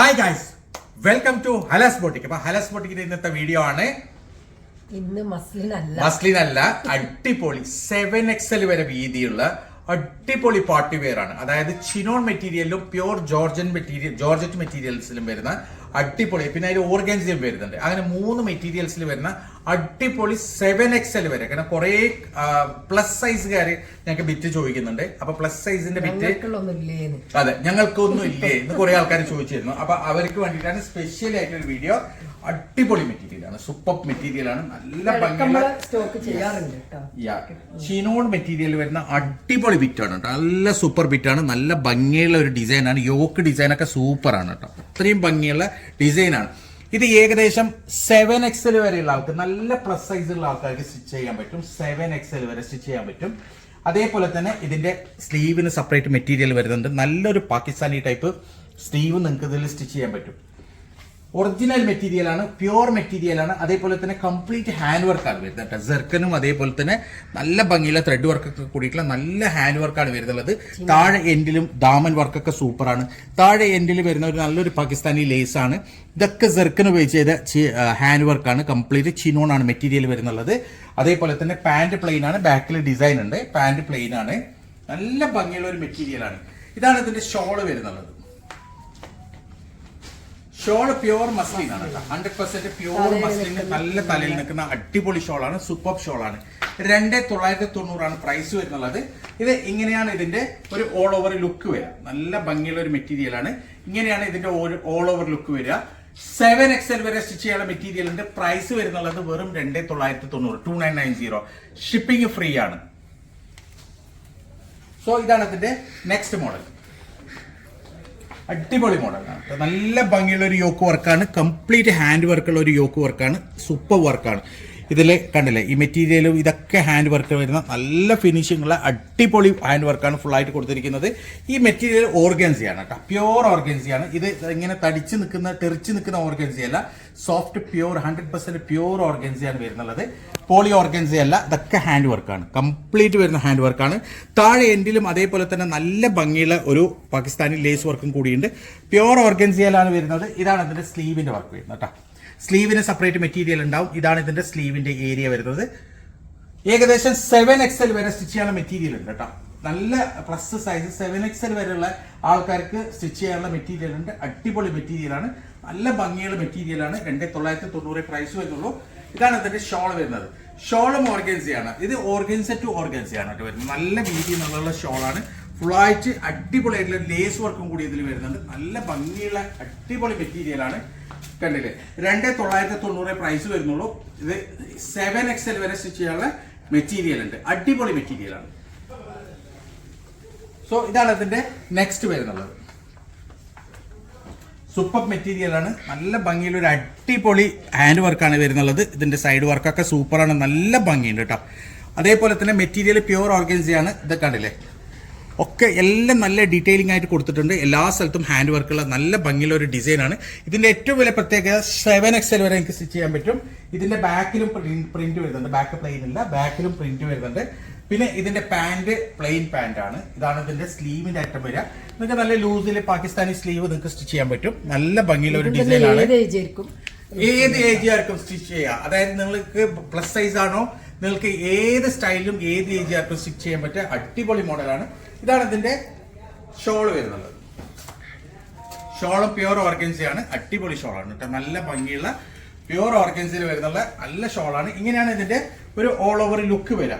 Hi guys welcome to Halas boutique അപ്പൊ ഹലാസ് ബോട്ടിക്കിന്റെ ഇന്നത്തെ video ആണ്. ഇന്ന് മസ്ലിൻ അല്ല മസ്ലിൻ അല്ല അടിപൊളി സെവൻ എക്സൽ വരെ വീതിയുള്ള അടിപൊളി പാർട്ടി വെയർ ആണ്. അതായത് ചിനോൺ മെറ്റീരിയലിലും പ്യൂർ ജോർജൻ മെറ്റീരിയൽ ജോർജറ്റ് മെറ്റീരിയൽസിലും വരുന്ന അടിപൊളി. പിന്നെ അതിൽ ഓർഗൻസിലും വരുന്നുണ്ട്. അങ്ങനെ മൂന്ന് മെറ്റീരിയൽസിൽ വരുന്ന അടിപൊളി സെവൻ എക്സൽ വരെ. കാരണം കുറെ പ്ലസ് സൈസുകാർ ഞങ്ങൾക്ക് ബിറ്റ് ചോദിക്കുന്നുണ്ട്. അപ്പൊ പ്ലസ് സൈസിന്റെ ബിറ്റ് അതെ ഞങ്ങൾക്കൊന്നും ഇല്ലേ എന്ന് കുറെ ആൾക്കാർ ചോദിച്ചിരുന്നു. അപ്പൊ അവർക്ക് വേണ്ടിയിട്ടാണ് സ്പെഷ്യൽ ആയിട്ടൊരു വീഡിയോ അടിപൊളി മെറ്റീരിയൽ ആണ്. സൂപ്പർ മെറ്റീരിയൽ ആണ്. നല്ല ഭംഗിയുള്ള ചിനോൺ മെറ്റീരിയൽ വരുന്ന അടിപൊളി ബിറ്റ് ആണ് കേട്ടോ നല്ല സൂപ്പർ ബിറ്റ് ആണ്. നല്ല ഭംഗിയുള്ള ഒരു ഡിസൈൻ ആണ്. യോക്ക് ഡിസൈൻ ഒക്കെ സൂപ്പർ ആണ് കേട്ടോ അത്രയും ഭംഗിയുള്ള ഡിസൈൻ ആണ് ഇത് ഏകദേശം സെവൻ എക്സൽ വരെയുള്ള ആൾക്ക് നല്ല പ്ലസ് സൈസുള്ള ആൾക്കാർക്ക് സ്റ്റിച്ച് ചെയ്യാൻ പറ്റും. സെവൻ എക്സൽ വരെ സ്റ്റിച്ച് ചെയ്യാൻ പറ്റും. അതേപോലെ തന്നെ ഇതിന്റെ സ്ലീവിന് സെപ്പറേറ്റ് മെറ്റീരിയൽ വരുന്നുണ്ട്. നല്ലൊരു പാകിസ്ഥാനി ടൈപ്പ് സ്ലീവ് നിങ്ങൾക്ക് ഇതിൽ സ്റ്റിച്ച് ചെയ്യാൻ പറ്റും. ഒറിജിനൽ മെറ്റീരിയൽ ആണ് പ്യുവർ മെറ്റീരിയൽ ആണ്. അതേപോലെ തന്നെ കംപ്ലീറ്റ് ഹാൻഡ് വർക്കാണ് വരുന്നത് കേട്ടോ. സെർക്കനും അതേപോലെ തന്നെ നല്ല ഭംഗിയുള്ള ത്രെഡ് വർക്കൊക്കെ കൂടിയിട്ടുള്ള നല്ല ഹാൻഡ് വർക്കാണ് വരുന്നത് താഴെ എൻഡിലും ദാമൻ വർക്കൊക്കെ സൂപ്പറാണ് താഴെ എൻഡിൽ വരുന്ന ഒരു നല്ലൊരു പാകിസ്ഥാനി ലേസ് ആണ്. ഇതൊക്കെ സെർക്കൻ ഉപയോഗിച്ച് ചെയ്ത ഹാൻഡ് വർക്കാണ് കംപ്ലീറ്റ് ചിനോൺ ആണ് മെറ്റീരിയൽ വരുന്നുള്ളത്. അതേപോലെ തന്നെ പാന്റ് പ്ലെയിൻ ആണ്. ബാക്കിൽ ഡിസൈൻ ഉണ്ട്. പാന്റ് പ്ലെയിൻ ആണ്. നല്ല ഭംഗിയുള്ള ഒരു മെറ്റീരിയൽ ആണ്. ഇതാണ് ഇതിന്റെ ഷോൾ വരുന്നുള്ളത്. ഷോൾ പ്യുവർ മസ്ലിൻ ആണ് ഹൺഡ്രഡ് പെർസെന്റ് പ്യുവർ മസ്ലിൻ നല്ല തലയിൽ നിൽക്കുന്ന അടിപൊളി ഷോൾ ആണ് സൂപ്പർ ഷോളാണ് രണ്ട് തൊള്ളായിരത്തി തൊണ്ണൂറാണ് പ്രൈസ് വരുന്നുള്ളത്. ഇത് ഇങ്ങനെയാണ് ഇതിന്റെ ഒരു ഓൾ ഓവർ ലുക്ക് വരിക. നല്ല ഭംഗിയുള്ള ഒരു മെറ്റീരിയൽ ആണ്. ഇങ്ങനെയാണ് ഇതിന്റെ ഓൾ ഓവർ ലുക്ക് വരിക. സെവൻ എക്സൽ വരെ സ്റ്റിച്ച് ചെയ്യാനുള്ള മെറ്റീരിയലിന്റെ പ്രൈസ് വരുന്നുള്ളത് വെറും രണ്ട് തൊള്ളായിരത്തി തൊണ്ണൂറ് two nine nine zero shipping free ആണ്. സോ ഇതാണ് ഇതിന്റെ നെക്സ്റ്റ് മോഡൽ അടിപൊളി മോഡലാണ് നല്ല ഭംഗിയുള്ള ഒരു യോക്ക് വർക്കാണ് കംപ്ലീറ്റ് ഹാൻഡ് വർക്കുള്ള ഒരു യോക്ക് വർക്കാണ് സൂപ്പർ വർക്കാണ് ഇതിൽ കണ്ടില്ലേ ഈ മെറ്റീരിയലും ഇതൊക്കെ ഹാൻഡ് വർക്ക് വരുന്ന നല്ല ഫിനിഷിംഗ് ഉള്ള അടിപൊളി ഹാൻഡ് വർക്കാണ് ഫുൾ ആയിട്ട് കൊടുത്തിരിക്കുന്നത്. ഈ മെറ്റീരിയൽ ഓർഗൻസിയാണ് കേട്ടോ പ്യുവർ ഓർഗൻസിയാണ് ഇത് ഇങ്ങനെ തടിച്ച് നിൽക്കുന്ന തെറിച്ച് നിൽക്കുന്ന ഓർഗൻസി അല്ല. Soft pure hundred percent pure ഓർഗൻസിയാണ് വരുന്നുള്ളത്. പോളി ഓർഗൻസി അല്ല ഇതൊക്കെ ഹാൻഡ് വർക്കാണ് കംപ്ലീറ്റ് വരുന്ന ഹാൻഡ് വർക്കാണ് താഴെ എൻഡിലും അതേപോലെ തന്നെ നല്ല ഭംഗിയുള്ള ഒരു പാകിസ്ഥാനി ലേസ് വർക്കും കൂടിയുണ്ട്. പ്യുവർ ഓർഗൻസിയലാണ് വരുന്നത്. ഇതാണ് അതിന്റെ സ്ലീവിന്റെ വർക്ക് വരുന്നത് കേട്ടോ സ്ലീവിന് സെപ്പറേറ്റ് മെറ്റീരിയൽ ഉണ്ടാവും. ഇതാണ് ഇതിന്റെ സ്ലീവിന്റെ ഏരിയ വരുന്നത്. ഏകദേശം സെവൻ എക്സൽ വരെ സ്റ്റിച്ച് ചെയ്യാനുള്ള മെറ്റീരിയൽ ഉണ്ട് കേട്ടോ. നല്ല പ്ലസ് സൈസ് സെവൻ എക്സൽ വരെയുള്ള ആൾക്കാർക്ക് സ്റ്റിച്ച് ചെയ്യാനുള്ള മെറ്റീരിയൽ ഉണ്ട്. അടിപൊളി മെറ്റീരിയലാണ് നല്ല ഭംഗിയുള്ള മെറ്റീരിയലാണ് രണ്ട് തൊള്ളായിരത്തി തൊണ്ണൂറ് പ്രൈസ് വരുന്നുള്ളൂ. ഇതാണ് ഇതിന്റെ ഷോൾ വരുന്നത്. ഷോളും ഓർഗൻസിയാണ് ഇത് ഓർഗൻസ ടു ഓർഗൻസിയാണ് കേട്ടോ വരുന്നത്. നല്ല വീതി എന്നുള്ള ഷോളാണ് ഫുള്ളായിട്ട് അടിപൊളിയായിട്ടുള്ള ലേസ് വർക്കും കൂടി ഇതിൽ വരുന്നുണ്ട്. നല്ല ഭംഗിയുള്ള അടിപൊളി മെറ്റീരിയൽ ആണ്. കണ്ടില്ലേ? രണ്ട് തൊള്ളായിരത്തി തൊണ്ണൂറ് പ്രൈസ് വരുന്നുള്ളൂ. ഇത് സെവൻ എക്സൽ വരെ സ്റ്റിച്ച് ചെയ്യാനുള്ള മെറ്റീരിയൽ ഉണ്ട്. അടിപൊളി മെറ്റീരിയൽ ആണ്. സോ ഇതാണ് ഇതിന്റെ നെക്സ്റ്റ് വരുന്നുള്ളത്. സൂപ്പർ മെറ്റീരിയൽ ആണ്. നല്ല ഭംഗിയിൽ ഒരു അടിപൊളി ഹാൻഡ് വർക്കാണ് വരുന്നുള്ളത്. ഇതിന്റെ സൈഡ് വർക്കൊക്കെ സൂപ്പറാണ് നല്ല ഭംഗിയുണ്ട് കേട്ടോ. അതേപോലെ തന്നെ മെറ്റീരിയൽ പ്യുവർ ഓർഗൻസിയാണ് ഇത് കണ്ടില്ലേ? ഒക്കെ എല്ലാം നല്ല ഡീറ്റെയിലിംഗ് ആയിട്ട് കൊടുത്തിട്ടുണ്ട്. എല്ലാ സ്ഥലത്തും ഹാൻഡ് വർക്കുള്ള നല്ല ഭംഗിയുള്ള ഒരു ഡിസൈനാണ് ഇതിന്റെ ഏറ്റവും വലിയ പ്രത്യേകത സെവൻ എക്സൽ വരെ എനിക്ക് സ്റ്റിച്ച് ചെയ്യാൻ പറ്റും. ഇതിന്റെ ബാക്കിലും പ്രിന്റ് വരുന്നുണ്ട്. ബാക്ക് പ്ലെയിൻ ഇല്ല ബാക്കിലും പ്രിന്റ് വരുന്നുണ്ട്. പിന്നെ ഇതിന്റെ പാന്റ് പ്ലെയിൻ പാന്റ് ആണ്. ഇതാണ് ഇതിന്റെ സ്ലീവിന്റെ ഐറ്റം വരിക. നിങ്ങൾക്ക് നല്ല ലൂസിൽ പാകിസ്ഥാനി സ്ലീവ് നിങ്ങൾക്ക് സ്റ്റിച്ച് ചെയ്യാൻ പറ്റും. നല്ല ഭംഗിയുള്ള ഒരു ഡിസൈൻ ആണ്. ഏത് ഏജുകാർക്കും സ്റ്റിച്ച് ചെയ്യാം. അതായത് നിങ്ങൾക്ക് പ്ലസ് സൈസ് ആണോ നിങ്ങൾക്ക് ഏത് സ്റ്റൈലിലും ഏത് ഏജുകാർക്കും സ്റ്റിച്ച് ചെയ്യാൻ പറ്റിയ അടിപൊളി മോഡലാണ്. ഇതാണ് ഇതിന്റെ ഷോൾ വരുന്നത്. ഷോളും പ്യുവർ ഓർഗൻസിയാണ് അടിപൊളി ഷോളാണ് കേട്ടോ. നല്ല ഭംഗിയുള്ള പ്യുവർ ഓർഗൻസിൽ വരുന്നുള്ള നല്ല ഷോളാണ് ഇങ്ങനെയാണ് ഇതിന്റെ ഒരു ഓൾ ഓവർ ലുക്ക് വരിക.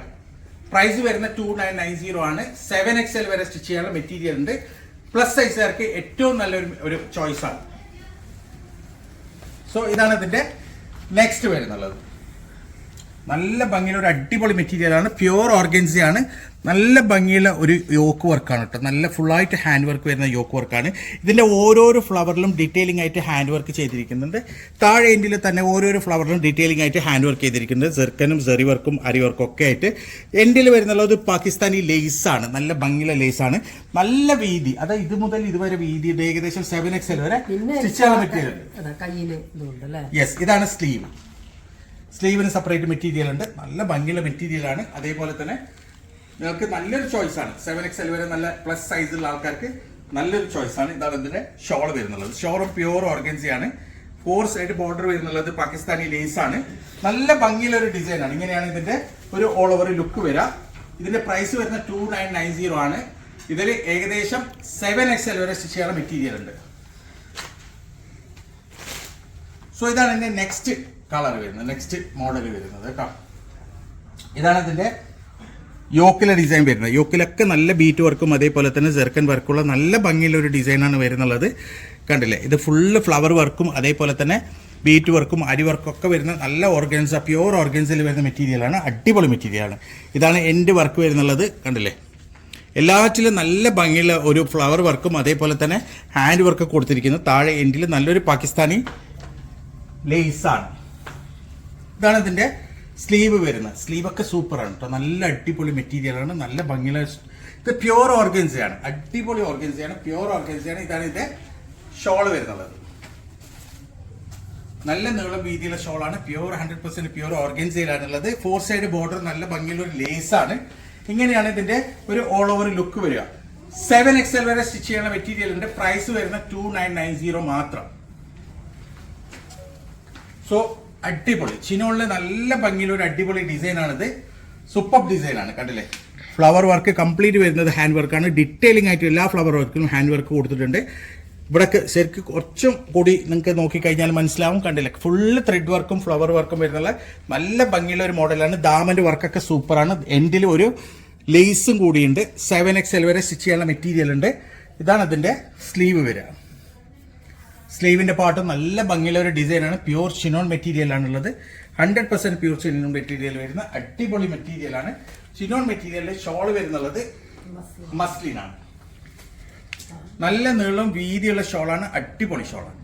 പ്രൈസ് വരുന്ന ടു നയൻ നയൻ സീറോ ആണ്. സെവൻ എക്സ് എൽ വരെ സ്റ്റിച്ച് ചെയ്യാനുള്ള മെറ്റീരിയൽ ഉണ്ട്. പ്ലസ് സൈസുകാർക്ക് ഏറ്റവും നല്ലൊരു ഒരു ചോയ്സാണ് സോ ഇതാണ് ഇതിന്റെ നെക്സ്റ്റ് വരുന്നുള്ളത് നല്ല ഭംഗിയുള്ള ഒരു അടിപൊളി മെറ്റീരിയലാണ് പ്യുവർ ഓർഗൻസി ആണ്. നല്ല ഭംഗിയുള്ള ഒരു യോക്ക് വർക്കാണ് കേട്ടോ നല്ല ഫുള്ളായിട്ട് ഹാൻഡ് വർക്ക് വരുന്ന യോക്ക് വർക്കാണ് ഇതിന്റെ ഓരോരോ ഫ്ലവറിലും ഡീറ്റെയിലിംഗ് ആയിട്ട് ഹാൻഡ് വർക്ക് ചെയ്തിരിക്കുന്നുണ്ട്. താഴെ എൻഡിൽ തന്നെ ഓരോരോ ഫ്ലവറിലും ഡീറ്റെയിലിംഗ് ആയിട്ട് ഹാൻഡ് വർക്ക് ചെയ്തിരിക്കുന്നുണ്ട് ജെർക്കനും സെറി വർക്കും അരി വർക്കും ഒക്കെ ആയിട്ട്. എൻഡിൽ വരുന്നുള്ളത് പാകിസ്ഥാനി ലേസാണ് ആണ്. നല്ല ഭംഗിയുള്ള ലേസാണ് ആണ്. നല്ല വീതി. അതായത് ഇത് മുതൽ ഇതുവരെ വീതി ഏകദേശം സെവൻ എക്സ് വരെ സ്റ്റിച്ച് ചെയ്യാൻ പറ്റിയത് യെസ് ഇതാണ് സ്ലീവ് സ്ലീവിന് സെപ്പറേറ്റ് മെറ്റീരിയൽ ഉണ്ട്. നല്ല ഭംഗിയുള്ള മെറ്റീരിയൽ ആണ്. അതേപോലെ തന്നെ നിങ്ങൾക്ക് നല്ലൊരു ചോയ്സ് ആണ്. സെവൻ എക്സ് എൽ വരെ നല്ല പ്ലസ് സൈസുള്ള ആൾക്കാർക്ക് നല്ലൊരു ചോയ്സ് ആണ്. ഇതാണ് ഇതിന്റെ ഷോൾ വരുന്നുള്ളത്. ഷോറും പ്യുവർ ഓർഗൻസിയാണ് ഫോർ സൈഡ് ബോർഡർ വരുന്നുള്ളത് പാകിസ്ഥാനി ലേസ് ആണ്. നല്ല ഭംഗിയുള്ള ഒരു ഡിസൈൻ ആണ്. ഇങ്ങനെയാണ് ഇതിന്റെ ഒരു ഓൾ ഓവർ ലുക്ക് വരിക ഇതിന്റെ പ്രൈസ് വരുന്ന ടു നയൻ നയൻ സീറോ ആണ്. ഇതിൽ ഏകദേശം സെവൻ എക്സ് എൽ വരെ സ്റ്റിച്ച് ചെയ്യാനുള്ള മെറ്റീരിയൽ ഉണ്ട്. സോ ഇതാണ് എന്റെ നെക്സ്റ്റ് കളർ വരുന്നത് നെക്സ്റ്റ് മോഡൽ വരുന്നത് കേട്ടോ ഇതാണ് ഇതിന്റെ യോക്കിലെ ഡിസൈൻ വരുന്നത്. യോക്കിലൊക്കെ നല്ല ബീറ്റ് വർക്കും അതേപോലെ തന്നെ ജെർക്കൻ വർക്കുള്ള നല്ല ഭംഗിയുള്ള ഒരു ഡിസൈനാണ് വരുന്നുള്ളത്. കണ്ടില്ലേ? ഇത് ഫുള്ള് ഫ്ലവർ വർക്കും അതേപോലെ തന്നെ ബീറ്റ് വർക്കും അരി വർക്കും ഒക്കെ വരുന്ന നല്ല ഓർഗൻസ പ്യുവർ ഓർഗൻസിൽ വരുന്ന മെറ്റീരിയലാണ് അടിപൊളി മെറ്റീരിയലാണ് ഇതാണ് എന്റെ വർക്ക് വരുന്നുള്ളത്. കണ്ടില്ലേ? എല്ലാറ്റിലും നല്ല ഭംഗിയുള്ള ഒരു ഫ്ലവർ വർക്കും അതേപോലെ തന്നെ ഹാൻഡ് വർക്ക് കൊടുത്തിരിക്കുന്നു. താഴെ എൻഡിൽ നല്ലൊരു പാകിസ്ഥാനി ലേസാണ് ഇതാണ് ഇതിന്റെ സ്ലീവ് വരുന്നത്. സ്ലീവ് ഒക്കെ സൂപ്പറാണ് കേട്ടോ നല്ല അടിപൊളി മെറ്റീരിയലാണ് നല്ല ഭംഗിയുള്ള ഇത് പ്യുവർ ഓർഗൻസയാണ് അടിപൊളി ഓർഗൻസയാണ് പ്യുവർ ഓർഗൻസയാണ് ഇതാണ് ഇതിന്റെ ഷോൾ വരുന്നത്. നല്ല നീളം വീതിയുള്ള ഷോളാണ് പ്യുവർ ഹൺഡ്രഡ് പെർസെന്റ് പ്യുവർ ഓർഗൻസിയിലാണുള്ളത് ഫോർ സൈഡ് ബോർഡർ നല്ല ഭംഗിയുള്ള ഒരു ലേസ് ആണ്. ഇങ്ങനെയാണ് ഇതിന്റെ ഒരു ഓൾ ഓവർ ലുക്ക് വരിക. സെവൻ എക്സൽ വരെ സ്റ്റിച്ച് ചെയ്യുന്ന മെറ്റീരിയലിന്റെ പ്രൈസ് വരുന്ന ടു നയൻ നയൻ സീറോ മാത്രം. സോ അടിപൊളി. ചിനോളിലെ നല്ല ഭംഗിയിലെ ഒരു അടിപൊളി ഡിസൈൻ ആണിത് സൂപ്പർ ഡിസൈൻ ആണ് കണ്ടില്ലേ? ഫ്ലവർ വർക്ക് കംപ്ലീറ്റ് വരുന്നത് ഹാൻഡ് വർക്കാണ് ഡീറ്റെയിലിംഗ് ആയിട്ട് എല്ലാ ഫ്ലവർ വർക്കിനും ഹാൻഡ് വർക്ക് കൊടുത്തിട്ടുണ്ട്. ഇവിടെ ശരിക്കും കുറച്ചും കൂടി നിങ്ങൾക്ക് നോക്കിക്കഴിഞ്ഞാൽ മനസ്സിലാവും കണ്ടില്ല? ഫുള്ള് ത്രെഡ് വർക്കും ഫ്ലവർ വർക്കും വരുന്നുള്ള നല്ല ഭംഗിയുള്ള ഒരു മോഡലാണ്. ദാമന്റെ വർക്കൊക്കെ സൂപ്പറാണ് എൻഡിൽ ഒരു ലേസും കൂടിയുണ്ട്. സെവൻ എക്സ് എൽ വരെ സ്റ്റിച്ച് ചെയ്യാനുള്ള മെറ്റീരിയൽ ഉണ്ട്. ഇതാണ് അതിന്റെ സ്ലീവ് വരിക. സ്ലീവിന്റെ പാട്ട് നല്ല ഭംഗിയുള്ള ഒരു ഡിസൈനാണ് പ്യൂർ ഷിനോൺ മെറ്റീരിയൽ ആണുള്ളത്. Hundred percent pure chiffon material വരുന്ന അടിപൊളി മെറ്റീരിയൽ ആണ്. ചിനോൺ മെറ്റീരിയലിലെ ഷോൾ വരുന്നുള്ളത് മസ്ലിൻ ആണ്. നല്ല നീളം വീതിയുള്ള ഷോളാണ് അടിപൊളി ഷോളാണ്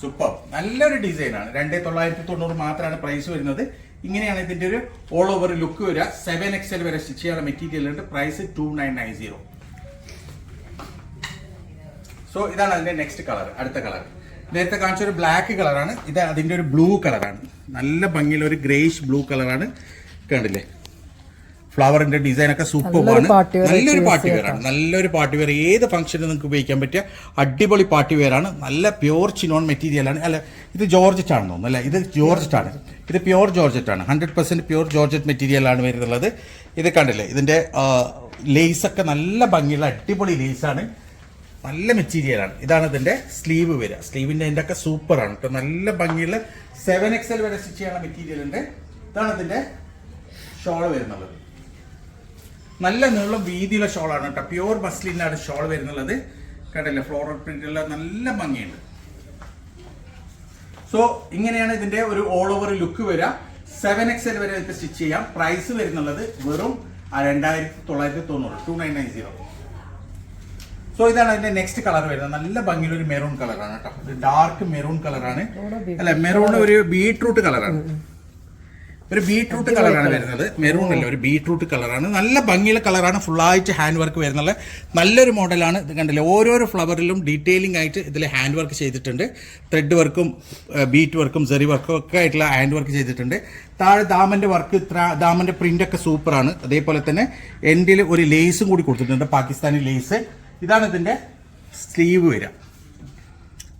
സൂപ്പർ നല്ലൊരു ഡിസൈനാണ് രണ്ടേ തൊള്ളായിരത്തി തൊണ്ണൂറ് മാത്രമാണ് പ്രൈസ് വരുന്നത്. ഇങ്ങനെയാണ് ഇതിന്റെ ഒരു ഓൾ ഓവർ ലുക്ക് വരിക. സെവൻ എക്സൽ വരെ സ്റ്റിച്ച് ചെയ്യാനുള്ള മെറ്റീരിയൽ ഉണ്ട്. Price two nine nine zero so ഇതാണ് അതിന്റെ നെക്സ്റ്റ് കളർ അടുത്ത കളർ നേരത്തെ കാണിച്ച ഒരു ബ്ലാക്ക് കളറാണ് ഇത് അതിന്റെ ഒരു ബ്ലൂ കളറാണ് നല്ല ഭംഗിയുള്ള ഒരു ഗ്രേഷ് ബ്ലൂ കളറാണ് കണ്ടില്ലേ? ഫ്ലവറിന്റെ ഡിസൈൻ ഒക്കെ സൂപ്പർ ആണ്. നല്ലൊരു പാർട്ടി വെയർ ആണ്. നല്ലൊരു പാർട്ടി വെയർ ഏത് ഫംഗ്ഷനും നിങ്ങൾക്ക് ഉപയോഗിക്കാൻ പറ്റിയ അടിപൊളി പാർട്ടി വെയർ ആണ്. നല്ല പ്യുവർ ചിനോൺ മെറ്റീരിയൽ ആണ്. അല്ല ഇത് ജോർജറ്റ് ആണെന്ന് തോന്നുന്നു അല്ല? ഇത് ജോർജറ്റ് ആണ്. ഇത് പ്യുവർ ജോർജറ്റ് ആണ്. Hundred percent pure georgette material ആണ് വരുന്നുള്ളത്. ഇത് കണ്ടില്ലേ? ഇതിന്റെ ലേസ് ഒക്കെ നല്ല ഭംഗിയുള്ള അടിപൊളി ലേസ് ആണ്. നല്ല മെറ്റീരിയലാണ് ഇതാണ് ഇതിന്റെ സ്ലീവ് വരിക സ്ലീവിന്റെ അതിന്റെ ഒക്കെ സൂപ്പർ ആണ് കേട്ടോ നല്ല ഭംഗിയുള്ള സെവൻ എക്സൽ വരെ സ്റ്റിച്ച് ചെയ്യാനുള്ള മെറ്റീരിയൽ ഉണ്ട്. ഇതാണ് ഇതിന്റെ ഷോൾ വരുന്നത് നല്ല നീളം വീതിയുള്ള ഷോളാണ് കേട്ടോ പ്യൂർ മസ്ലിനാണ് ഷോൾ വരുന്നുള്ളത്. കണ്ടില്ലേ? ഫ്ലോറൽ പ്രിന്റ് പ്രിന്റുള്ള നല്ല ഭംഗിയുണ്ട്. സോ ഇങ്ങനെയാണ് ഇതിന്റെ ഒരു ഓൾ ഓവർ ലുക്ക് വരിക സെവൻ എക്സ് എൽ വരെ സ്റ്റിച്ച് ചെയ്യാം. പ്രൈസ് വരുന്നുള്ളത് വെറും രണ്ടായിരത്തി തൊള്ളായിരത്തി തൊണ്ണൂറ് two nine nine zero so ഇതാണ് അതിന്റെ നെക്സ്റ്റ് കളർ വരുന്നത്. നല്ല ഭംഗിയുള്ള ഒരു മെറൂൺ കളറാണ് കേട്ടോ ഒരു ഡാർക്ക് മെറൂൺ കളറാണ് അല്ല മെറൂൺ ഒരു ബീട്രൂട്ട് കളറാണ് ഒരു ബീട്രൂട്ട് കളറാണ് വരുന്നത്. മെറൂൺ അല്ല ഒരു ബീട്രൂട്ട് കളറാണ് നല്ല ഭംഗിയുള്ള കളറാണ് ഫുള്ളായിട്ട് ഹാൻഡ് വർക്ക് വരുന്നത്. നല്ലൊരു മോഡലാണ് ഇത് കണ്ടില്ലേ ഓരോരോ ഫ്ലവറിലും ഡീറ്റെയിലിംഗ് ആയിട്ട് ഇതിൽ ഹാൻഡ് വർക്ക് ചെയ്തിട്ടുണ്ട്. ത്രെഡ് വർക്കും ബീറ്റ് വർക്കും സെറി വർക്കും ഒക്കെ ആയിട്ടുള്ള ഹാൻഡ് വർക്ക് ചെയ്തിട്ടുണ്ട്. താഴെ ദാമന്റെ വർക്ക് ദാമന്റെ പ്രിന്റ് ഒക്കെ സൂപ്പറാണ് അതേപോലെ തന്നെ എൻഡിൽ ഒരു ലേസും കൂടി കൊടുത്തിട്ടുണ്ട്. പാകിസ്ഥാനി ലേസ് ഇതാണ് ഇതിന്റെ സ്ലീവ് വരിക.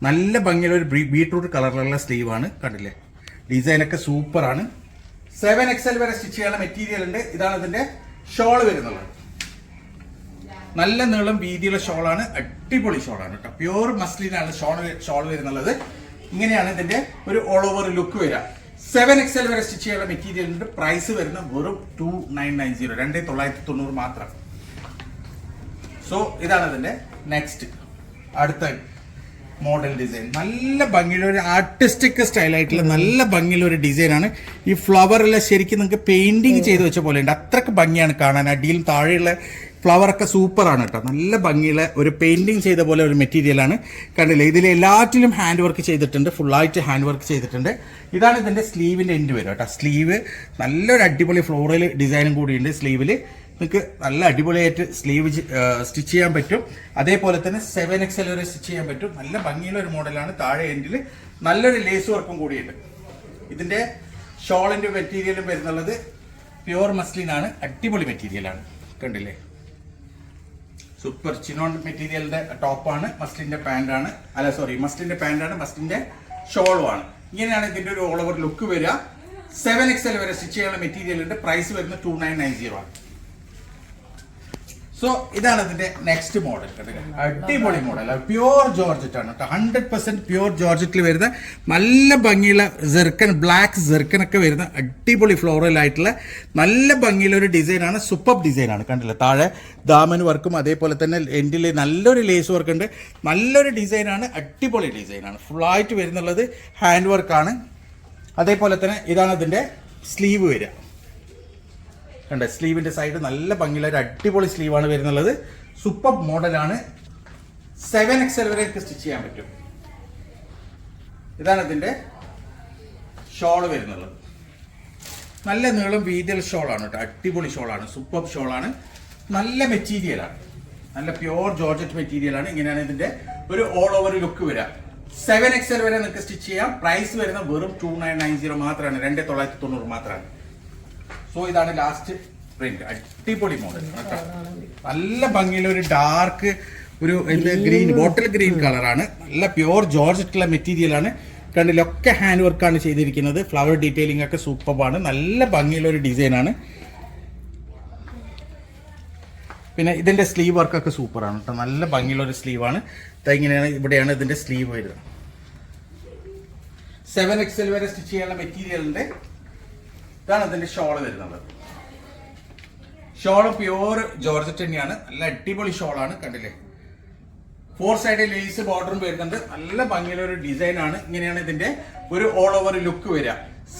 നല്ല ഭംഗിയുള്ള ഒരു ബീട്രൂട്ട് കളറിലുള്ള സ്ലീവാണ് കണ്ടില്ലേ? ഡിസൈനൊക്കെ സൂപ്പറാണ് സെവൻ എക്സൽ വരെ സ്റ്റിച്ച് ചെയ്യാനുള്ള മെറ്റീരിയൽ ഉണ്ട്. ഇതാണ് ഇതിന്റെ ഷോൾ വരുന്നത്. നല്ല നീളം വീതിയുള്ള ഷോളാണ് അടിപൊളി ഷോളാണ് കേട്ടോ. പ്യൂർ മസ്ലിനാണ് ഷോൾ ഷോൾ വരുന്നുള്ളത്. ഇങ്ങനെയാണ് ഇതിന്റെ ഒരു ഓൾ ഓവർ ലുക്ക് വരിക. സെവൻ എക്സൽ വരെ സ്റ്റിച്ച് ചെയ്യാനുള്ള മെറ്റീരിയൽ ഉണ്ട്. പ്രൈസ് വരുന്നത് വെറും ടു നയൻ നയൻ സീറോ രണ്ടേ തൊള്ളായിരത്തി തൊണ്ണൂറ് മാത്രം. സോ ഇതാണ് ഇതിന്റെ നെക്സ്റ്റ് അടുത്ത മോഡൽ ഡിസൈൻ നല്ല ഭംഗിയുള്ള ഒരു ആർട്ടിസ്റ്റിക് സ്റ്റൈലായിട്ടുള്ള നല്ല ഭംഗിയുള്ള ഒരു ഡിസൈനാണ് ഈ ഫ്ലവറെല്ലാം ശരിക്കും നിങ്ങൾക്ക് പെയിന്റിങ് ചെയ്ത് വെച്ച പോലെ ഉണ്ട്. അത്രയ്ക്ക് ഭംഗിയാണ് കാണാൻ. അടിയിലും താഴെയുള്ള ഫ്ലവറൊക്കെ സൂപ്പറാണ് കേട്ടോ. നല്ല ഭംഗിയുള്ള ഒരു പെയിന്റിങ് ചെയ്ത പോലെ ഒരു മെറ്റീരിയലാണ് കണ്ടില്ലേ? ഇതിൽ എല്ലാറ്റിലും ഹാൻഡ് വർക്ക് ചെയ്തിട്ടുണ്ട്. ഫുള്ളായിട്ട് ഹാൻഡ് വർക്ക് ചെയ്തിട്ടുണ്ട്. ഇതാണ് ഇതിന്റെ സ്ലീവിന്റെ എൻഡ് വരും കേട്ടോ. സ്ലീവ് നല്ലൊരു അടിപൊളി ഫ്ലോറൽ ഡിസൈനും കൂടിയുണ്ട് സ്ലീവിൽ നിങ്ങൾക്ക് നല്ല അടിപൊളിയായിട്ട് സ്ലീവ് സ്റ്റിച്ച് ചെയ്യാൻ പറ്റും. അതേപോലെ തന്നെ സെവൻ എക്സ് എൽ വരെ സ്റ്റിച്ച് ചെയ്യാൻ പറ്റും. നല്ല ഭംഗിയുള്ള ഒരു മോഡലാണ് താഴെ എൻഡിൽ നല്ലൊരു ലേസ് വർക്കും കൂടിയുണ്ട്. ഇതിന്റെ ഷോളിന്റെ മെറ്റീരിയലും വരുന്നുള്ളത് പ്യുവർ മസ്ലിൻ ആണ്. അടിപൊളി മെറ്റീരിയലാണ് കണ്ടില്ലേ? സൂപ്പർ ചിനോൺ മെറ്റീരിയലിന്റെ ടോപ്പാണ് മസ്ലിന്റെ പാന്റാണ് അല്ല സോറി മസ്ലിന്റെ പാന്റാണ് മസ്ലിന്റെ ഷോളുമാണ് ഇങ്ങനെയാണ് ഇതിന്റെ ഒരു ഓൾ ഓവർ ലുക്ക് വരിക. സെവൻ എക്സ് എൽ വരെ സ്റ്റിച്ച് ചെയ്യാനുള്ള മെറ്റീരിയലിന്റെ പ്രൈസ് വരുന്നത് ടു നയൻ നയൻ സീറോ ആണ്. സോ ഇതാണ് അതിന്റെ നെക്സ്റ്റ് മോഡൽ അടിപൊളി മോഡൽ പ്യുവർ ജോർജറ്റ് ആണ് കേട്ടോ. ഹൺഡ്രഡ് പെർസെന്റ് പ്യുവർ ജോർജറ്റിൽ വരുന്ന നല്ല ഭംഗിയുള്ള ജെർക്കൻ ബ്ലാക്ക് ജെർക്കൻ ഒക്കെ വരുന്ന അടിപൊളി ഫ്ലോറൽ ആയിട്ടുള്ള നല്ല ഭംഗിയുള്ള ഒരു ഡിസൈനാണ് സൂപ്പർ ഡിസൈനാണ് കണ്ടില്ല? താഴെ ദാമൻ വർക്കും അതേപോലെ തന്നെ എൻഡിൽ നല്ലൊരു ലേസ് വർക്ക് ഉണ്ട്. നല്ലൊരു ഡിസൈനാണ് അടിപൊളി ഡിസൈനാണ് ഫുള്ളായിട്ട് വരുന്നുള്ളത് ഹാൻഡ് വർക്കാണ് അതേപോലെ തന്നെ ഇതാണ് അതിന്റെ സ്ലീവ് വരിക. കണ്ട സ്ലീവിന്റെ സൈഡ് നല്ല ഭംഗിയുള്ള ഒരു അടിപൊളി സ്ലീവാണ് വരുന്നുള്ളത്. സൂപ്പർ മോഡലാണ് സെവൻ എക്സൽ വരെ സ്റ്റിച്ച് ചെയ്യാൻ പറ്റും. ഇതാണ് ഇതിന്റെ ഷോൾ വരുന്നത്. നല്ല നീളം വീതിയൽ ഷോളാണ് കേട്ടോ. അടിപൊളി ഷോളാണ് സൂപ്പർ ഷോളാണ് നല്ല മെറ്റീരിയലാണ് നല്ല പ്യുവർ ജോർജറ്റ് മെറ്റീരിയലാണ് ഇങ്ങനെയാണ് ഇതിന്റെ ഒരു ഓൾ ഓവർ ലുക്ക് വരിക. സെവൻ എക്സൽ വരെ നിങ്ങൾക്ക് സ്റ്റിച്ച് ചെയ്യാം. പ്രൈസ് വരുന്ന വെറും ടു നയൻ നയൻ സീറോ മാത്രമാണ്. രണ്ട് തൊള്ളായിരത്തി തൊണ്ണൂറ് മാത്രമാണ്. സോ ഇതാണ് ലാസ്റ്റ് പ്രിന്റ് അടിപൊളി മോഡൽ നല്ല ഭംഗിയുള്ള ഒരു ഡാർക്ക് ഒരു ഗ്രീൻ ബോട്ടിൽ ഗ്രീൻ കളറാണ് നല്ല പ്യുവർ ജോർജറ്റുള്ള മെറ്റീരിയൽ ആണ്. കണ്ടില്ല ഒക്കെ ഹാൻഡ് വർക്കാണ് ചെയ്തിരിക്കുന്നത്. ഫ്ലവർ ഡീറ്റെയിലിംഗ് ഒക്കെ സൂപ്പറാണ് നല്ല ഭംഗിയുള്ള ഒരു ഡിസൈനാണ് പിന്നെ ഇതിന്റെ സ്ലീവ് വർക്കൊക്കെ സൂപ്പറാണ് കേട്ടോ നല്ല ഭംഗിയുള്ള ഒരു സ്ലീവാണ് ഇങ്ങനെയാണ് ഇവിടെയാണ് ഇതിന്റെ സ്ലീവ് വരുന്നത്. സെവൻ എക്സൽ വരെ സ്റ്റിച്ച് ചെയ്യാനുള്ള മെറ്റീരിയലിന്റെ ഇതാണ് ഇതിന്റെ ഷോൾ വരുന്നത്. ഷോൾ പ്യൂർ ജോർജറ്റ് തന്നെയാണ് നല്ല അടിപൊളി ഷോളാണ് കണ്ടില്ലേ? ഫോർ സൈഡ് ലേസ് ബോർഡറും വരുന്നുണ്ട്. നല്ല ഭംഗിയുള്ള ഒരു ഡിസൈൻ ആണ്. ഇങ്ങനെയാണ് ഇതിന്റെ ഒരു ഓൾ ഓവർ ലുക്ക് വരിക.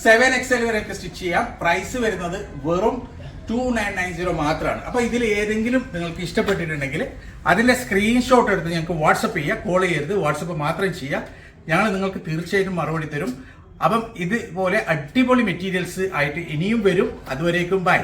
സെവൻ എക്സൽ വരെയൊക്കെ സ്റ്റിച്ച് ചെയ്യാം. പ്രൈസ് വരുന്നത് വെറും ടു നയൻ നയൻ സീറോ മാത്രമാണ് അപ്പൊ ഇതിൽ ഏതെങ്കിലും നിങ്ങൾക്ക് ഇഷ്ടപ്പെട്ടിട്ടുണ്ടെങ്കിൽ അതിന്റെ സ്ക്രീൻഷോട്ട് എടുത്ത് ഞങ്ങൾക്ക് വാട്സപ്പ് ചെയ്യുക കോൾ ചെയ്യരുത്. വാട്സപ്പ് മാത്രം ചെയ്യുക ഞങ്ങൾ നിങ്ങൾക്ക് തീർച്ചയായിട്ടും മറുപടി തരും. അപ്പം ഇതുപോലെ അടിപൊളി മെറ്റീരിയൽസ് ആയിട്ട് ഇനിയും വരും. അതുവരേക്കും ബൈ